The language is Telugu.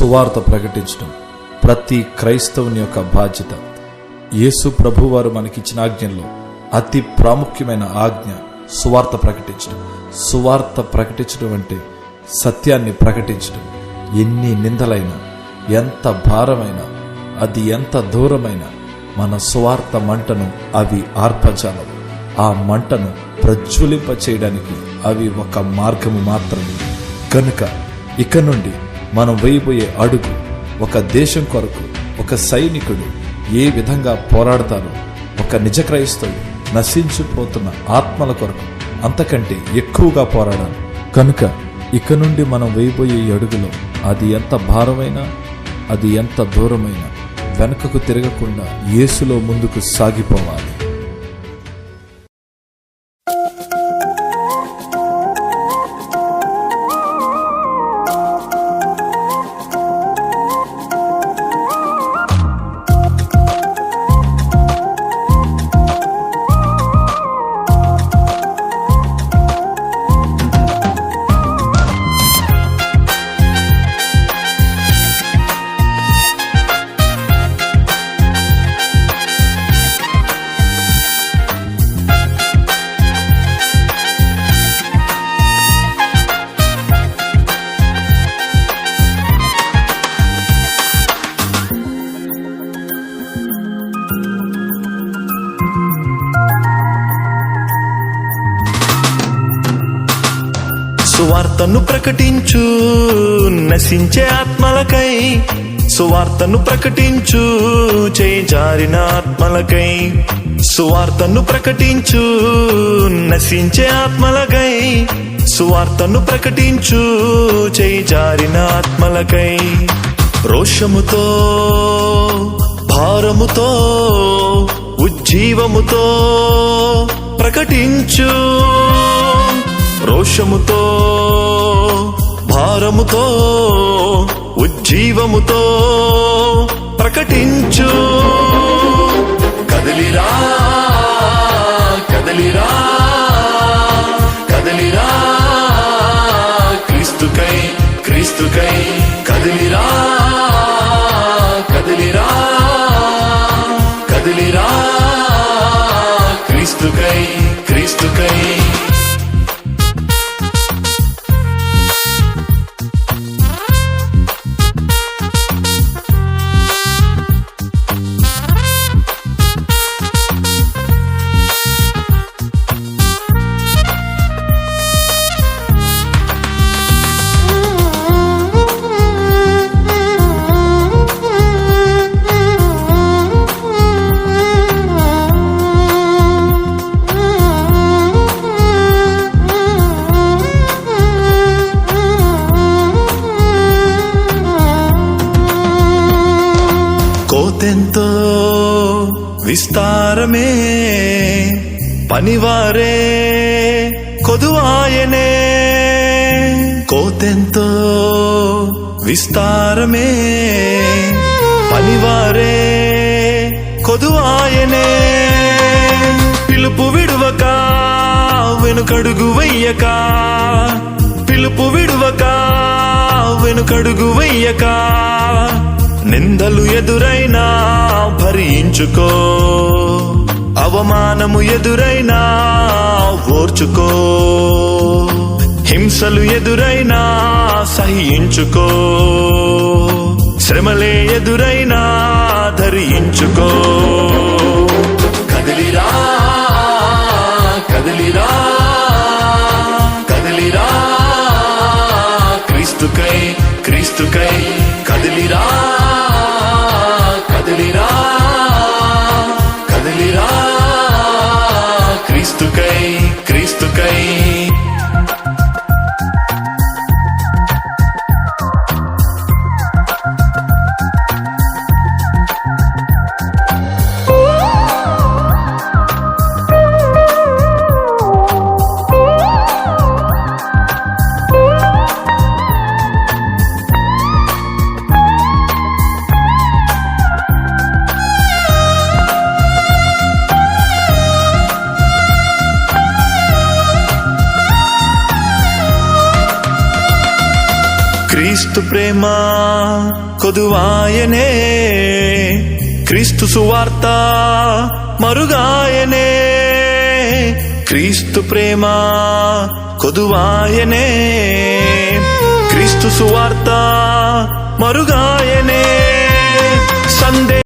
సువార్త ప్రకటించడం ప్రతి క్రైస్తవుని యొక్క బాధ్యత. యేసు ప్రభువారు మనకిచ్చిన ఆజ్ఞల్లో అతి ప్రాముఖ్యమైన ఆజ్ఞ సువార్త ప్రకటించడం. సువార్త ప్రకటించడం అంటే సత్యాన్ని ప్రకటించడం. ఎన్ని నిందలైనా ఎంత భారమైనా అది ఎంత దూరమైనా మన సువార్త మంటను అవి ఆర్పజాలవు ఆ మంటను ప్రజ్వలింప చేయడానికి అవి ఒక మార్గము మాత్రమే. కనుక ఇక నుండి మనం వేయబోయే అడుగు ఒక దేశం కొరకు ఒక సైనికుడు ఏ విధంగా పోరాడతారో ఒక నిజ క్రైస్తవుడు నశించిపోతున్న ఆత్మల కొరకు అంతకంటే ఎక్కువగా పోరాడాలి. కనుక ఇక నుండి మనం వేయబోయే అడుగులో అది ఎంత భారమైనా అది ఎంత దూరమైనా వెనుకకు తిరగకుండా యేసులో ముందుకు సాగిపోవాలి. సువార్తను ప్రకటించు నశించే ఆత్మలకై. సువార్తను ప్రకటించు చేజారిన జారిన ఆత్మలకై. సువార్తను ప్రకటించు నశించే ఆత్మలకై. సువార్తను ప్రకటించు చేజారిన జారిన ఆత్మలకై. రోషముతో భారముతో ఉజ్జీవముతో ప్రకటించు. రోషముతో భారముతో ఉజ్జీవముతో ప్రకటించు. కదలిరా కదలిరా కదలిరా క్రీస్తుకై క్రీస్తుకై కదలిరా. విస్తారమే. పనివారే కొదువాయనే. కోతెంతో విస్తారమే. పనివారే కొదువాయనే. పిలుపు విడువక వెనుకడుగు వెయ్యక. పిలుపు విడువక వెనుకడుగు వెయ్యక. నిందలు ఎదురైనా భరించుకో. అవమానము ఎదురైనా ఓర్చుకో. హింసలు ఎదురైనా సహించుకో. శ్రమలే ఎదురైనా ధరించుకో. కదిలిరా కదిలిరా. క్రీస్తు ప్రేమ కొదువాయనే. క్రీస్తు సువార్త మరుగాయనే. క్రీస్తు ప్రేమ కొదువాయనే. క్రీస్తు సువార్త మరుగాయనే. సందే